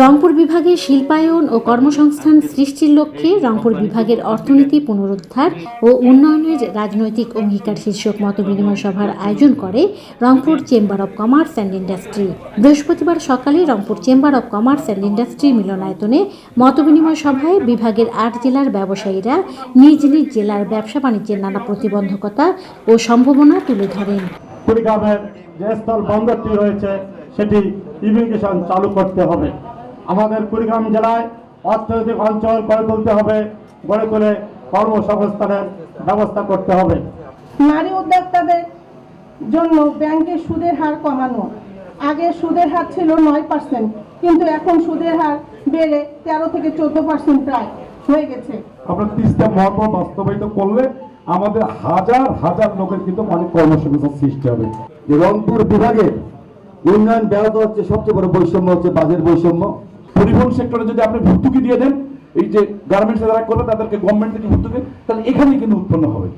রংপুর বিভাগে শিল্পায়ন ও কর্মসংস্থান সৃষ্টির লক্ষ্যে রংপুর বিভাগের অর্থনীতি পুনরুদ্ধার ও উন্নয়নের রাজনৈতিক অঙ্গীকার শীর্ষক মতবিনিময় সভার আয়োজন করে Rangpur chamber of commerce and industry. বৃহস্পতিবার সকালে Rangpur chamber of commerce and industry মিলনায়তনে মতবিনিময় সভায় বিভাগের আট জেলার ব্যবসায়ীরা নিজ নিজ জেলার ব্যবসা বাণিজ্যের নানা প্রতিবন্ধকতা ও সম্ভাবনা তুলে ধরেন। কুড়িগ্রামের যে স্থল বন্দরটি রয়েছে, সেটি ইমিগ্রেশন চালু করতে হবে। আমাদের কুড়িগ্রাম জেলায় অর্থনৈতিক অঞ্চল গড়ে তুলতে হবে গড়ে তুলে কর্মসংস্থানের ব্যবস্থা করতে হবে। নারী উদ্যোক্তাদের জন্য ব্যাংকের সুদের হার কমানো। আগে সুদের হার ছিল নয় পার্সেন্ট কিন্তু এখন সুদের হার বেড়ে তেরো থেকে চোদ্দ পার্সেন্ট প্রায় হয়ে গেছে। আমরা তিস্তা মহত্ব বাস্তবায়িত করলে আমাদের হাজার হাজার লোকের কিন্তু অনেক কর্মসংস্থান সৃষ্টি হবে। রংপুর বিভাগে উন্নয়ন ব্যাহত হচ্ছে সবচেয়ে বড় বৈষম্য হচ্ছে বাজেট বৈষম্য। পরিবহন সেক্টরে যদি আপনি ভর্তুকি দিয়ে দেন, এই যে গার্মেন্টস যারা করবে তাদেরকে গভর্নমেন্ট থেকে ভর্তুকি, তাহলে এখানেই কিন্তু উৎপন্ন হবে।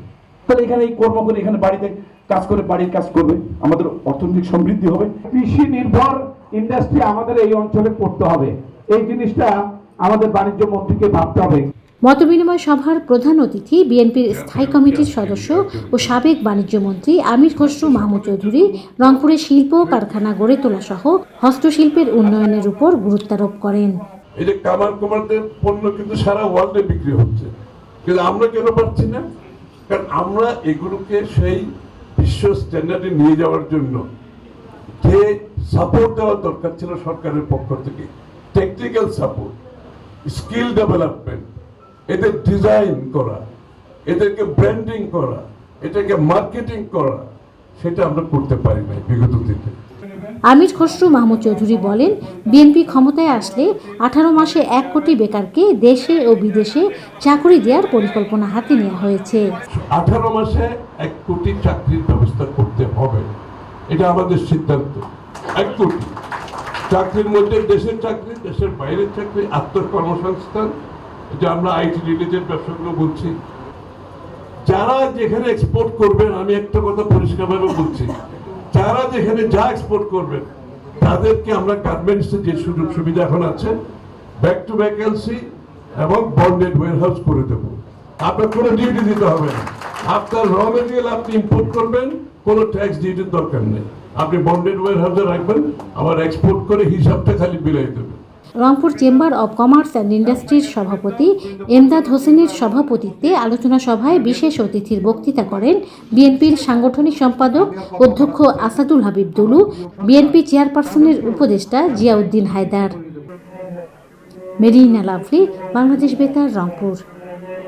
তাহলে এখানে এই কর্ম করে এখানে বাড়িতে কাজ করে, বাড়ির কাজ করবে, আমাদের অর্থনৈতিক সমৃদ্ধি হবে। কৃষি নির্ভর ইন্ডাস্ট্রি আমাদের এই অঞ্চলে করতে হবে। এই জিনিসটা আমাদের বাণিজ্য মন্ত্রীকে ভাবতে হবে। মতবিনিময় সভার প্রধান অতিথি বিএনপির স্থায়ী কমিটির সদস্য ও সাবেক বাণিজ্য মন্ত্রী আমির খসরু মাহমুদ চৌধুরী রংপুরে শিল্প কারখানা গড়ে তোলা সহ হস্তশিল্পের উন্নয়নের উপর গুরুত্বারোপ করেন। এই যে কামার কুমারদের পণ্য কিন্তু সারা ওয়ার্ল্ডে বিক্রি হচ্ছে। কিন্তু আমরা কেন পারছি না? কারণ আমরা এগুলোকে সেই বিশ্ব স্ট্যান্ডার্ডে নিয়ে যাওয়ার জন্য যে সাপোর্ট দেওয়ার দরকার ছিল সরকারের পক্ষ থেকে। টেকনিক্যাল সাপোর্ট স্কিল ডেভেলপমেন্ট এদের ডিজাইন করা এদেরকে ব্র্যান্ডিং করা এটাকে মার্কেটিং করা সেটা আমরা করতে পারি না বিগত দিনে। আমির খসরু মাহমুদ চৌধুরী বলেন বিএনপি ক্ষমতায় আসলে আঠারো মাসে এক কোটি বেকারকে দেশে ও বিদেশে চাকরি দেওয়ার পরিকল্পনা হাতে নেওয়া হয়েছে। আঠারো মাসে এক কোটি চাকরির ব্যবস্থা করতে হবে এটা আমাদের সিদ্ধান্ত। এক কোটি। চাকরির মধ্যে দেশের চাকরি দেশের বাইরের চাকরি আত্মকর্মসংস্থান এটা আমরা আইটি রিলেটেড ব্যবসাগুলো বলছি যারা যেখানে এক্সপোর্ট করবেন, আমি একটা কথা পরিষ্কারভাবে বলছি, যারা যেখানে যা এক্সপোর্ট করবেন, তাদেরকে আমরা গার্মেন্টসে যে সুযোগ সুবিধা এখন আছে ব্যাক টু ভ্যাকেন্সি এবং বন্ডেড ওয়ারহাউস করে দেবো। আপনার কোনো ডিউটি দিতে হবে না। আপনার র মেটেরিয়াল আপনি ইম্পোর্ট করবেন, কোনো ট্যাক্স ডিউটির দরকার নেই। আপনি বন্ডেড ওয়ারহাউসে রাখবেন, আবার এক্সপোর্ট করে হিসাবটা খালি বিলাই দেবেন। Rangpur chamber of commerce and ইন্ডাস্ট্রির সভাপতি, এমদাদ হোসেনের সভাপতিত্বে আলোচনা সভায় বিশেষ অতিথির বক্তৃতা করেন বিএনপির সাংগঠনিক সম্পাদক অধ্যক্ষ আসাদুল হাবিব দুলু, বিএনপি চেয়ারপারসনের উপদেষ্টা জিয়াউদ্দিন হায়দার। মেরিনা লাভলি, বাংলাদেশ বেতার, রংপুর।